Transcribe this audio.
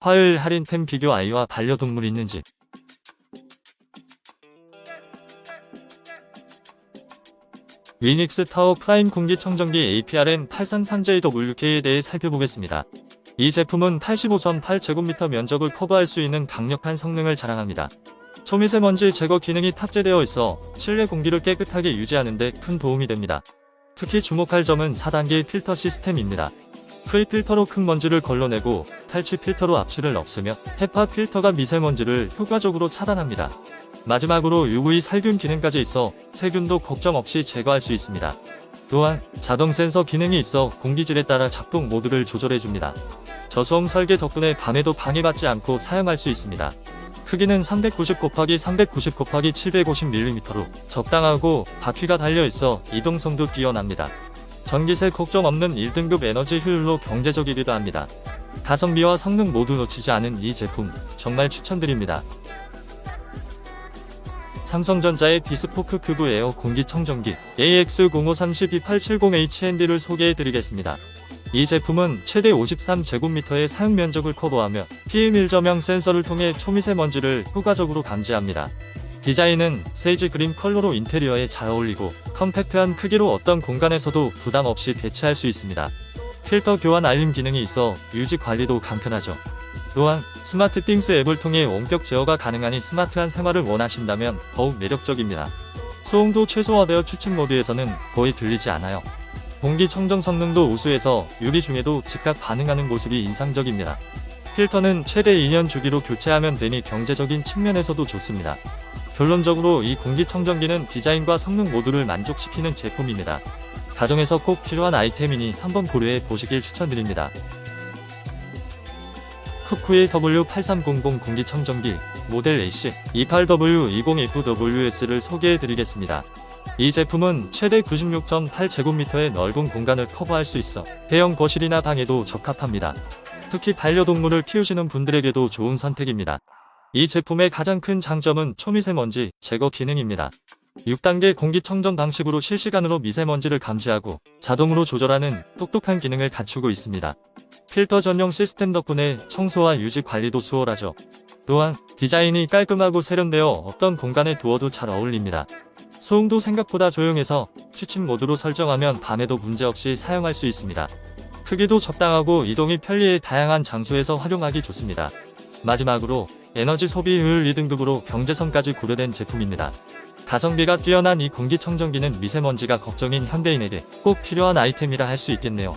화요일 할인템 비교 아이와 반려동물 있는지 위닉스 타워 프라임 공기청정기 APRM 833JWK에 대해 살펴보겠습니다. 이 제품은 85.8제곱미터 면적을 커버할 수 있는 강력한 성능을 자랑합니다. 초미세먼지 제거 기능이 탑재되어 있어 실내 공기를 깨끗하게 유지하는 데 큰 도움이 됩니다. 특히 주목할 점은 4단계 필터 시스템입니다. 프리 필터로 큰 먼지를 걸러내고 탈취 필터로 압취를 없으며 헤파 필터가 미세먼지를 효과적으로 차단합니다. 마지막으로 UV 살균 기능까지 있어 세균도 걱정 없이 제거할 수 있습니다. 또한 자동 센서 기능이 있어 공기질에 따라 작동 모드를 조절해줍니다. 저소음 설계 덕분에 밤에도 방해받지 않고 사용할 수 있습니다. 크기는 390 곱하기 390 곱하기 750mm로 적당하고 바퀴가 달려있어 이동성도 뛰어납니다. 전기세 걱정 없는 1등급 에너지 효율로 경제적이기도 합니다. 가성비와 성능 모두 놓치지 않은 이 제품 정말 추천드립니다. 삼성전자의 비스포크 큐브 에어 공기청정기 AX0532-870HND를 소개해드리겠습니다. 이 제품은 최대 53제곱미터의 사용 면적을 커버하며 PM1점형 센서를 통해 초미세먼지를 효과적으로 감지합니다. 디자인은 세이지 그린 컬러로 인테리어에 잘 어울리고 컴팩트한 크기로 어떤 공간에서도 부담 없이 배치할 수 있습니다. 필터 교환 알림 기능이 있어 유지 관리도 간편하죠. 또한 스마트 띵스 앱을 통해 원격 제어가 가능하니 스마트한 생활을 원하신다면 더욱 매력적입니다. 소음도 최소화되어 추측 모드에서는 거의 들리지 않아요. 공기 청정 성능도 우수해서 유리 중에도 즉각 반응하는 모습이 인상적입니다. 필터는 최대 2년 주기로 교체하면 되니 경제적인 측면에서도 좋습니다. 결론적으로 이 공기청정기는 디자인과 성능 모두를 만족시키는 제품입니다. 가정에서 꼭 필요한 아이템이니 한번 고려해 보시길 추천드립니다. 쿠쿠의 W8300 공기청정기 모델 AC 28W20FWS를 소개해드리겠습니다. 이 제품은 최대 96.8제곱미터의 넓은 공간을 커버할 수 있어 대형 거실이나 방에도 적합합니다. 특히 반려동물을 키우시는 분들에게도 좋은 선택입니다. 이 제품의 가장 큰 장점은 초미세먼지 제거 기능입니다. 6단계 공기청정 방식으로 실시간으로 미세먼지를 감지하고 자동으로 조절하는 똑똑한 기능을 갖추고 있습니다. 필터 전용 시스템 덕분에 청소와 유지 관리도 수월하죠. 또한 디자인이 깔끔하고 세련되어 어떤 공간에 두어도 잘 어울립니다. 소음도 생각보다 조용해서 취침 모드로 설정하면 밤에도 문제없이 사용할 수 있습니다. 크기도 적당하고 이동이 편리해 다양한 장소에서 활용하기 좋습니다. 마지막으로 에너지 소비 효율 2등급으로 경제성까지 고려된 제품입니다. 가성비가 뛰어난 이 공기청정기는 미세먼지가 걱정인 현대인에게 꼭 필요한 아이템이라 할 수 있겠네요.